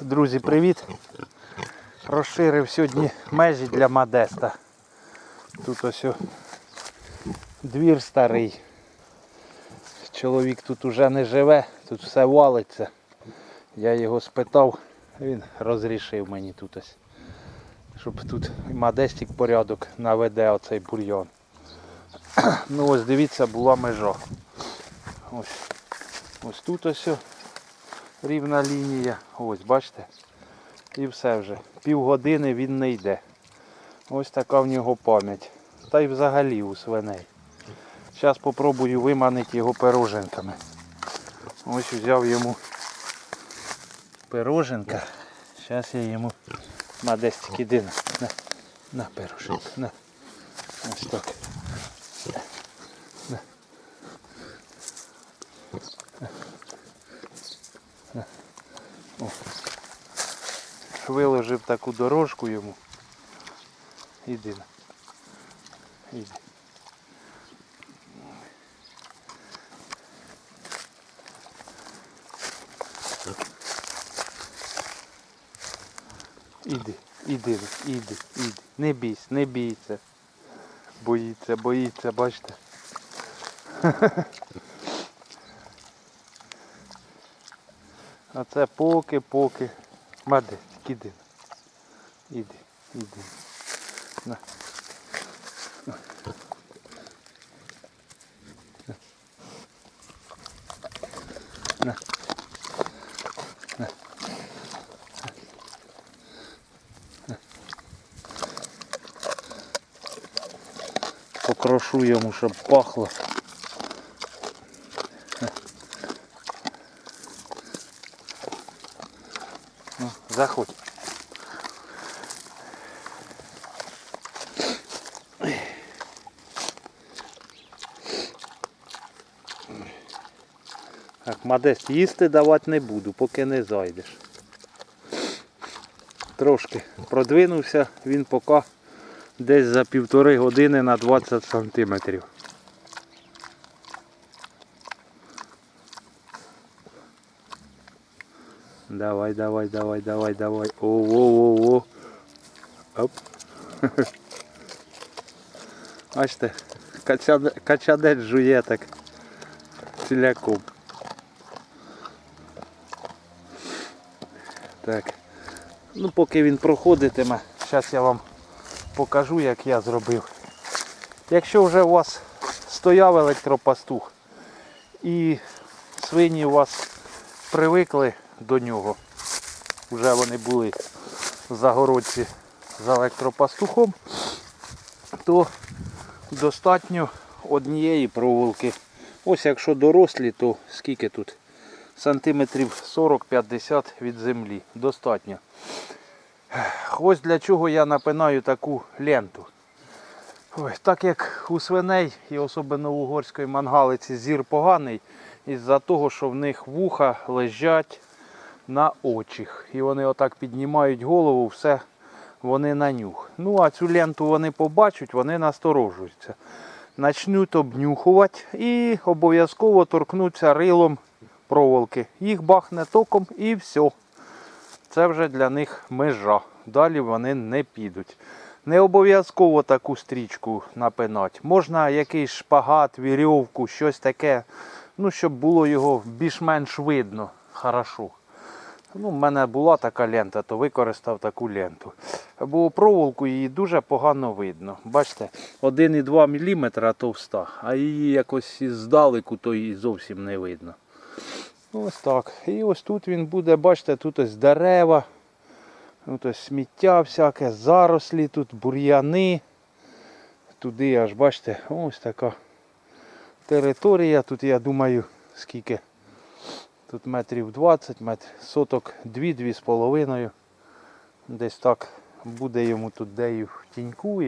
Друзі, привіт! Розширив сьогодні межі для Модеста. Тут ось двір старий. Чоловік тут уже не живе, тут все валиться. Я його спитав, він розрішив мені тут ось. Щоб тут і Модестик порядок наведе оцей бульйон. Ну ось дивіться, була межа. Ось, ось тут ось рівна лінія. Ось, бачите? І все вже. Півгодини він не йде. Ось така в нього пам'ять. Та й взагалі у свиней. Зараз спробую виманити його пироженками. Ось взяв йому пироженка. Зараз я йому на десь на, на, на пироженка. На. Ось так. На. На. О. Виложив таку дорожку йому. Іди. Іди. Іди, іди, іди, іди. Не бійся, не бійся. Боїться, боїться, бачите. А це поки, поки. Мадець, іди. Іди. На. На. Покрошу йому, щоб пахло. Заходь. Модест, їсти давати не буду, поки не зайдеш. Трошки продвинувся, він поки десь за півтори години на 20 сантиметрів. Давай, давай, давай, давай, давай. О-о-о-о. Оп. Бачите, качадець жує так ціляком. Так. Ну поки він проходитиме, зараз я вам покажу, як я зробив. Якщо вже у вас стояв електропастух і свині у вас привикли до нього, вже вони були в загородці з електропастухом, то достатньо однієї проволоки. Ось якщо дорослі, то скільки тут? Сантиметрів 40-50 від землі. Достатньо. Ось для чого я напинаю таку ленту. Ой, так як у свиней і особливо у угорської мангалиці зір поганий, із-за того, що в них вуха лежать на очах. І вони отак піднімають голову, все вони на нюх. Ну а цю ленту вони побачать, вони насторожуються. Начнуть обнюхувати і обов'язково торкнуться рилом проволоки. Їх бахне током і все. Це вже для них межа. Далі вони не підуть. Не обов'язково таку стрічку напинати. Можна якийсь шпагат, вірьовку, щось таке, ну, щоб було його більш-менш видно. Хорошо. Ну, в мене була така лента, то використав таку ленту. Бо проволоку її дуже погано видно. Бачите, 1,2 мм товста, а її якось здалеку то її зовсім не видно. Ось так. І ось тут він буде, бачите, тут ось дерева, тут ось сміття всяке, зарослі, тут бур'яни. Туди аж бачите, ось така територія. Тут я думаю, скільки. Тут метрів 20, метр, соток 2-2 з половиною. Десь так буде йому тут дею в тіньку.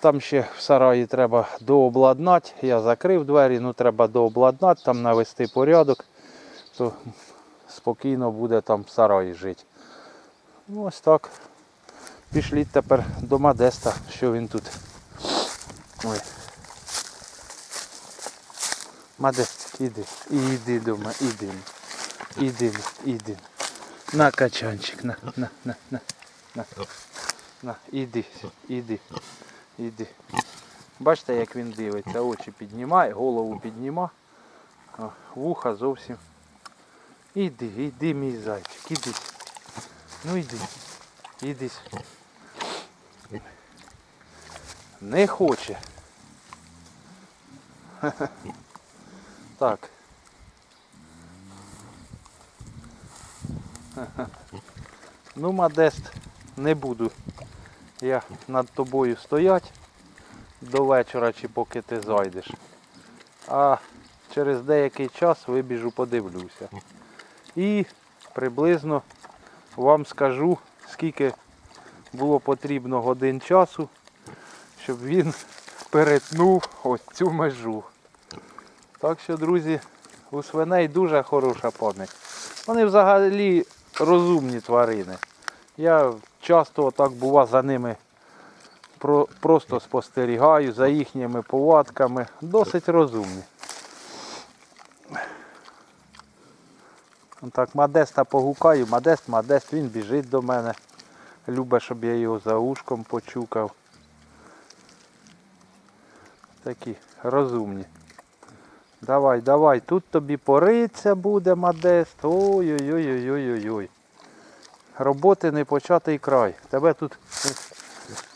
Там ще в сараї треба дообладнати. Я закрив двері, ну треба дообладнати, там навести порядок, то спокійно буде там в сараї жити. Ну, ось так. Пішліть тепер до Модеста, що він тут. Ой. Модест, іди, іди до мене, іди. Іди, іди. На качанчик, на, на, на, на, на. На, іди, іди, іди. Бачите, як він дивиться, очі піднімає, голову підніма, вуха зовсім. Іди, іди, мій зайчик, іди. Ну іди. Іди. Не хоче. Так. Ну, Модест, не буду я над тобою стоять до вечора чи поки ти зайдеш. А через деякий час вибіжу, подивлюся. І приблизно вам скажу, скільки було потрібно годин часу, щоб він перетнув ось цю межу. Так що, друзі, у свиней дуже хороша пам'ять. Вони взагалі розумні тварини. Я часто так бува за ними про, просто спостерігаю, за їхніми повадками. Досить розумні. Так, Модеста погукаю, Модест, Модест, він біжить до мене. Любить, щоб я його за ушком почукав. Такі розумні. Давай, давай, тут тобі пориться буде Модест. Ой-ой-ой-ой-ой-ой. Роботи не початий край. Тебе тут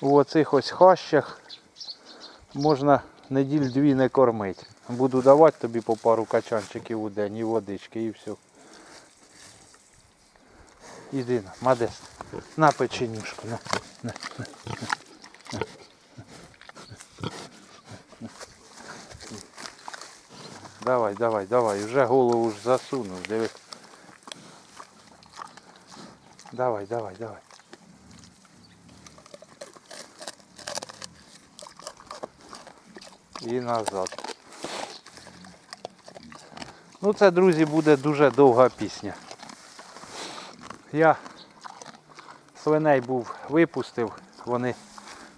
у оцих ось хащах можна неділь дві не кормити. Буду давати тобі по пару качанчиків у день і водички і все. Іди на, Модест. На печенюшку. На. Давай, давай, давай, вже голову ж засунув, диви. Давай, давай, давай. І назад. Ну це, друзі, буде дуже довга пісня. Я свиней був випустив, вони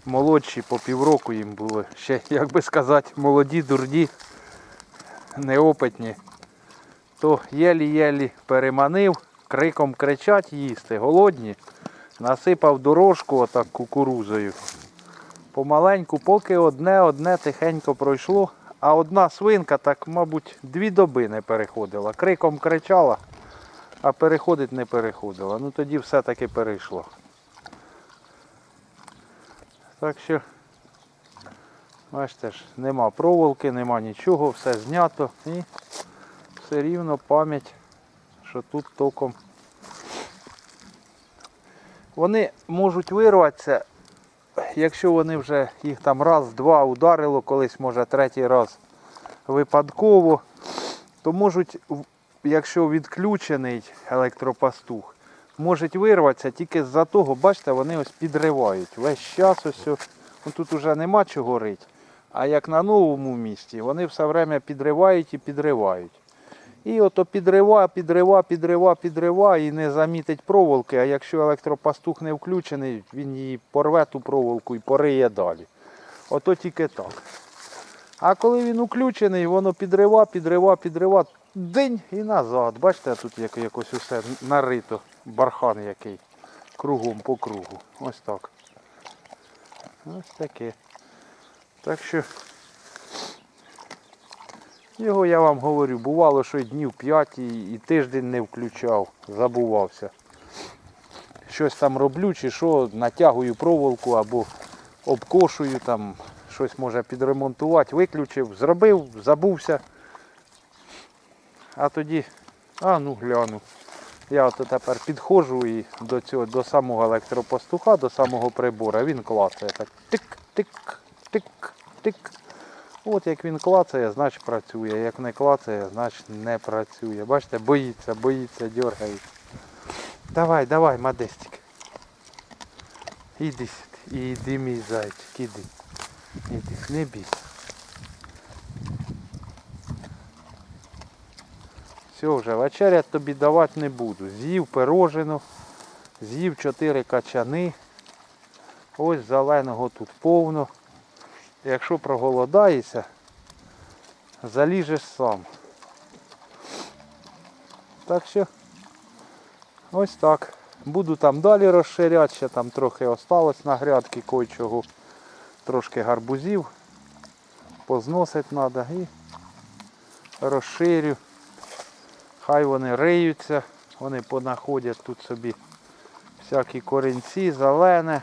молодші, по півроку їм було. Ще, як би сказати, молоді, дурні, неопитні. То єлі-єлі переманив, криком кричать їсти, голодні. Насипав дорожку отак кукурузою. Помаленьку, поки одне-одне тихенько пройшло, а одна свинка так, мабуть, дві доби не переходила. Криком кричала, а переходить не переходила. Ну тоді все-таки перейшло. Так що, бачите ж, нема проволоки, нема нічого, все знято і все рівно пам'ять, що тут током. Вони можуть вирватися, якщо вони вже їх там раз-два ударило, колись може третій раз випадково, то можуть, якщо відключений електропастух, можуть вирватися тільки з-за того, бачите, вони ось підривають. Весь час ось, ну, тут вже нема чого рить. А як на новому місці, вони все время підривають і підривають. І ото підрива, підрива, підрива, підрива і не замітить проволоки, а якщо електропастух не включений, він її порве ту проволоку і пориє далі. Ото тільки так. А коли він включений, воно підрива, підрива, підрива, день і назад. Бачите, тут як, якось усе нарито, бархан який. Кругом по кругу. Ось так. Ось таке. Так що його я вам говорю, бувало, що й днів 5 і, тиждень не включав, забувався. Щось там роблю чи що, натягую проволоку або обкошую там, щось може підремонтувати, виключив, зробив, забувся. А тоді, а ну гляну. Я от тепер підходжу і до цього, до самого електропастуха, до самого прибора, він клацає так тик, тик, тик, тик. От як він клацає, значить працює. Як не клацає, значить не працює. Бачите, боїться, боїться, дергається. Давай, давай, Модестик. Іди іди, мій зайчик, іди. Іди, не бійся. Все вже, вечеря тобі давати не буду. З'їв пирожину, з'їв чотири качани. Ось зеленого тут повно. Якщо проголодаєшся, заліжеш сам. Так що Ось так. Буду там далі розширяти, ще там трохи осталось на грядки кое-чого. Трошки гарбузів. Позносить треба і розширю. Хай вони риються, вони понаходять тут собі всякі корінці, зелене,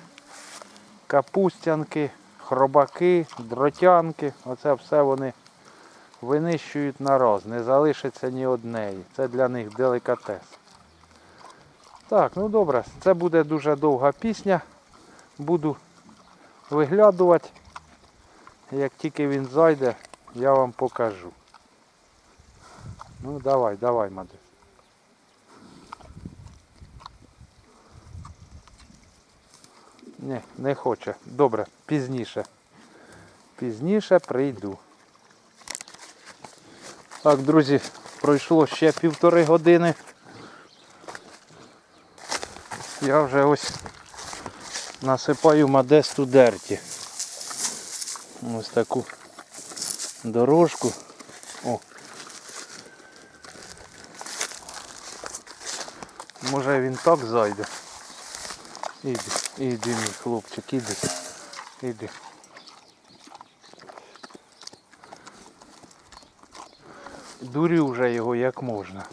капустянки, хробаки, дротянки. Оце все вони винищують на раз. Не залишиться ні однеї. Це для них делікатес. Так, ну добре, це буде дуже довга пісня. Буду виглядувати. Як тільки він зайде, я вам покажу. Ну давай, давай, Мадис. Ні, не хоче. Добре, пізніше. Пізніше прийду. Так, друзі, пройшло ще півтори години. Я вже ось насипаю модесту дерті. Ось таку дорожку. О. Може він так зайде. Іди, іди, мій хлопчик, іди. Іди. Дурю вже його як можна.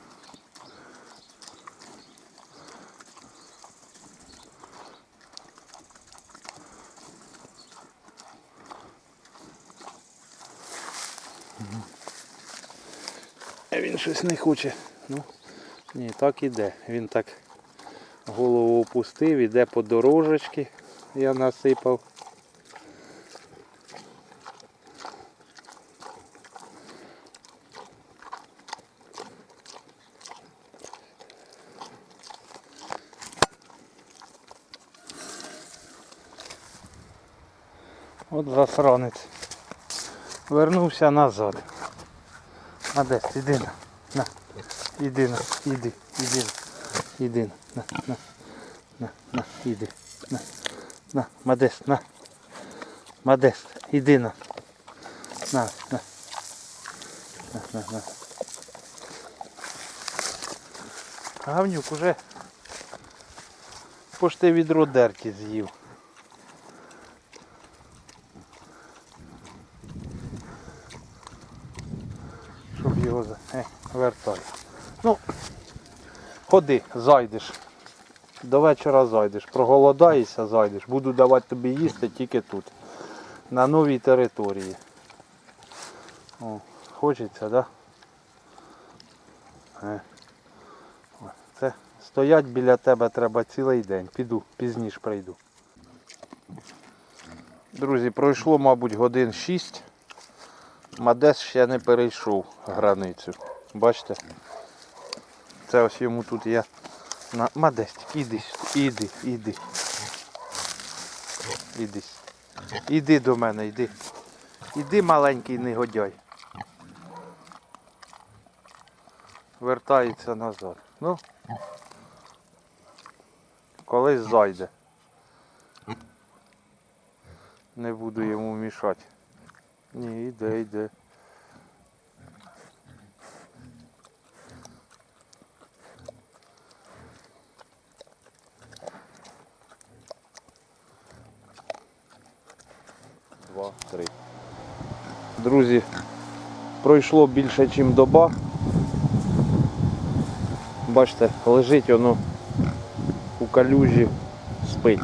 Він щось не хоче. Ну, ні, так іде. Він так голову опустив, іде по дорожечки. Я насипав. От засранець. Вернувся назад. А де? Іди на. На. Іди на. Іди на. На. На. На. Іди. На. На. Модест. На. Модест. Іди на. На. На. На. На. На. Гавнюк уже пошти відро дерті з'їв. щоб його за... е, вертай. Ну, ходи, зайдеш. До вечора зайдеш. Проголодаєшся, зайдеш. Буду давати тобі їсти тільки тут. На новій території. О, хочеться, так? Да? Е. Це стоять біля тебе треба цілий день. Піду, пізніше прийду. Друзі, пройшло, мабуть, годин 6. Мадес ще не перейшов границю. Бачите? Це ось йому тут я на Мадестик, іди, іди, іди. Іди. Іди до мене, іди. Іди, маленький негодяй. Вертається назад. Ну. Колись зайде. Не буду йому мішати. Ні, йде, йде. Два, три. Друзі, пройшло більше, ніж доба. Бачите, лежить воно у калюжі, спить.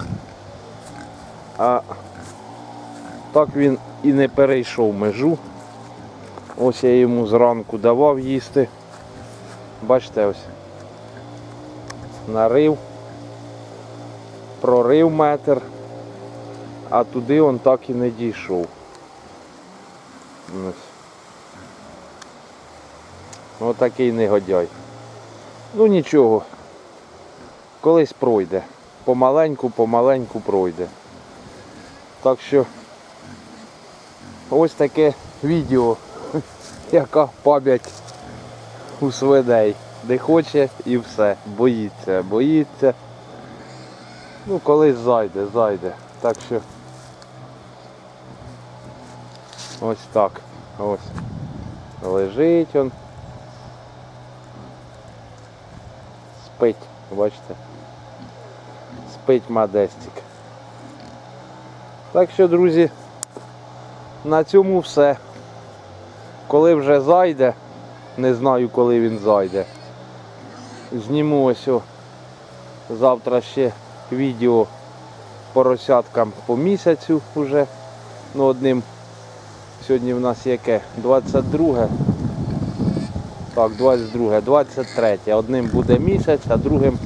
А так він і не перейшов межу. Ось я йому зранку давав їсти. Бачите ось. Нарив, прорив метр, а туди он так і не дійшов. Ось. Отакий негодяй. Ну нічого. Колись пройде. Помаленьку, помаленьку пройде. Так що ось таке відео, яка пам'ять у свиней. Де хоче і все. Боїться, боїться. Ну колись зайде, зайде. Так що ось так. Ось. Лежить он. Спить бачите. Спить Мадестик. Так що, друзі, на цьому все. Коли вже зайде, не знаю коли він зайде. Зніму ось о, завтра ще відео поросяткам по місяцю вже. Ну, одним сьогодні в нас яке? 22. Так, 22, 23. Одним буде місяць, а другим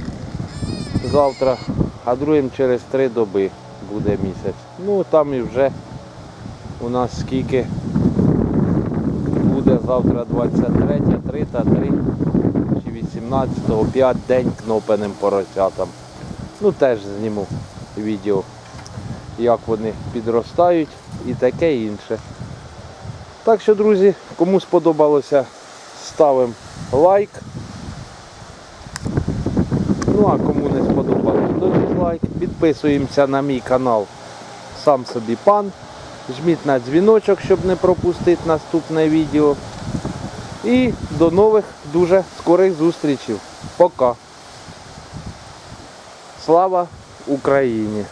завтра, а другим через три доби буде місяць. Ну там і вже у нас скільки буде завтра 23, 3 та 3 чи 18, 5 день кнопаним поросятам. Ну теж зніму відео, як вони підростають і таке інше. Так що, друзі, кому сподобалося, ставимо лайк. Ну а кому не сподобалось, то дизлайк. Підписуємося на мій канал Сам собі пан. Жміть на дзвіночок, щоб не пропустити наступне відео. І до нових дуже скорих зустрічей. Пока. Слава Україні!